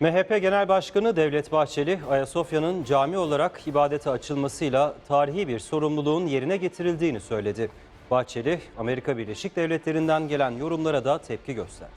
MHP Genel Başkanı Devlet Bahçeli, Ayasofya'nın cami olarak ibadete açılmasıyla tarihi bir sorumluluğun yerine getirildiğini söyledi. Bahçeli, Amerika Birleşik Devletleri'nden gelen yorumlara da tepki gösterdi.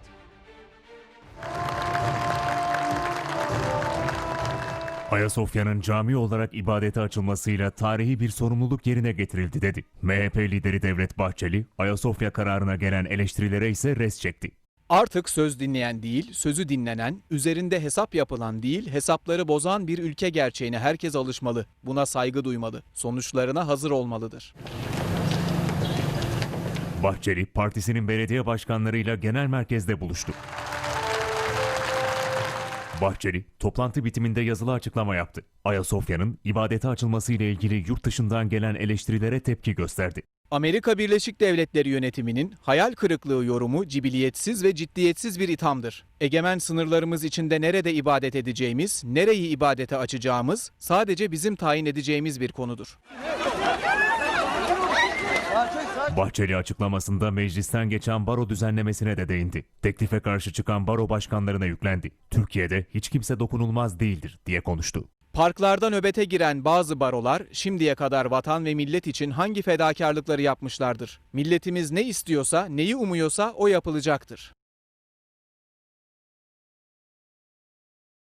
Ayasofya'nın cami olarak ibadete açılmasıyla tarihi bir sorumluluk yerine getirildi dedi. MHP lideri Devlet Bahçeli, Ayasofya kararına gelen eleştirilere ise res çekti. Artık söz dinleyen değil, sözü dinlenen, üzerinde hesap yapılan değil, hesapları bozan bir ülke gerçeğine herkes alışmalı. Buna saygı duymalı. Sonuçlarına hazır olmalıdır. Bahçeli, partisinin belediye başkanlarıyla genel merkezde buluştu. Bahçeli, toplantı bitiminde yazılı açıklama yaptı. Ayasofya'nın ibadete açılmasıyla ilgili yurt dışından gelen eleştirilere tepki gösterdi. Amerika Birleşik Devletleri yönetiminin hayal kırıklığı yorumu cibiliyetsiz ve ciddiyetsiz bir ithamdır. Egemen sınırlarımız içinde nerede ibadet edeceğimiz, nereyi ibadete açacağımız sadece bizim tayin edeceğimiz bir konudur. Bahçeli açıklamasında meclisten geçen baro düzenlemesine de değindi. Teklife karşı çıkan baro başkanlarına yüklendi. Türkiye'de hiç kimse dokunulmaz değildir diye konuştu. Parklarda nöbete giren bazı barolar şimdiye kadar vatan ve millet için hangi fedakarlıkları yapmışlardır? Milletimiz ne istiyorsa, neyi umuyorsa o yapılacaktır.